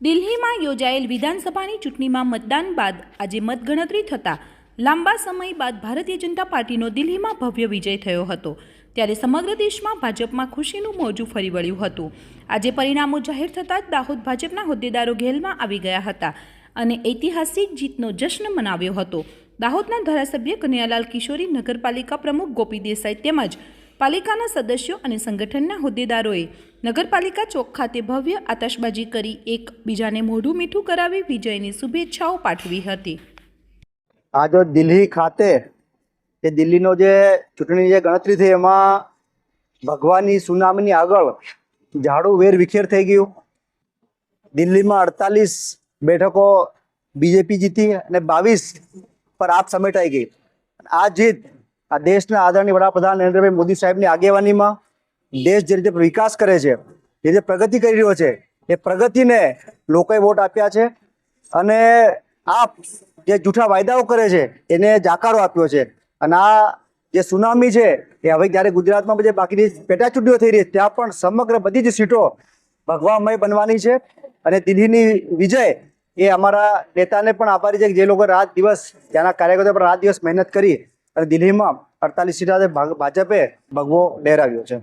દિલ્હીમાં યોજાયેલ વિધાનસભાની ચૂંટણીમાં મતદાન બાદ આજે મતગણતરી થતાં લાંબા સમય બાદ ભારતીય જનતા પાર્ટીનો દિલ્હીમાં ભવ્ય વિજય થયો હતો. ત્યારે સમગ્ર દેશમાં ભાજપમાં ખુશીનું મોજું ફરી વળ્યું હતું. આજે પરિણામો જાહેર થતાં જ દાહોદ ભાજપના હોદ્દેદારો ઘેલમાં આવી ગયા હતા અને ઐતિહાસિક જીતનો જશ્ન મનાવ્યો હતો. દાહોદના ધારાસભ્ય કનૈયાલાલ કિશોરી, નગરપાલિકા પ્રમુખ ગોપી દેસાઈ તેમજ પાલિકાના સદસ્યો અને સંગઠનના હોદ્દેદારોએ નગરપાલિકા ચોક ખાતે ભવ્ય આતશબાજી કરી એકબીજાને મોઢું મીઠું કરાવી વિજયની શુભેચ્છાઓ પાઠવી હતી. આજે દિલ્હી ખાતે જે દિલ્હીનો જે ચૂંટણી જે ગણતરી થઈ, એમાં ભગવાનની સુનામીની આગળ ઝાડુ વેર વિખેર થઈ ગયું. દિલ્હીમાં અડતાલીસ બેઠકો બીજેપી જીતી અને બાવીસ પર આપ સમેટાઈ ગઈ. આ જીત આ દેશના આદરણીય વડાપ્રધાન નરેન્દ્રભાઈ મોદી સાહેબની આગેવાનીમાં દેશ જે રીતે વિકાસ કરે છે, જે રીતે પ્રગતિ કરી રહ્યો છે, એ પ્રગતિને લોકોએ વોટ આપ્યા છે અને આપ જે જૂઠા વાયદાઓ કરે છે, એને જાકારો આપ્યો છે. અને આ જે સુનામી છે, એ હવે જ્યારે ગુજરાતમાં જે બાકીની પેટા ચૂંટણીઓ થઈ રહી છે, ત્યાં પણ સમગ્ર બધી જ સીટો ભગવામય બનવાની છે. અને દિલ્હીની વિજય એ અમારા નેતાને પણ આભારી છે કે જે લોકો રાત દિવસ ત્યાંના કાર્યકર્તાઓ પણ રાત દિવસ મહેનત કરી અને દિલ્હીમાં અડતાલીસ સીટા ભાજપે ભગવો લહેરાવ્યો છે.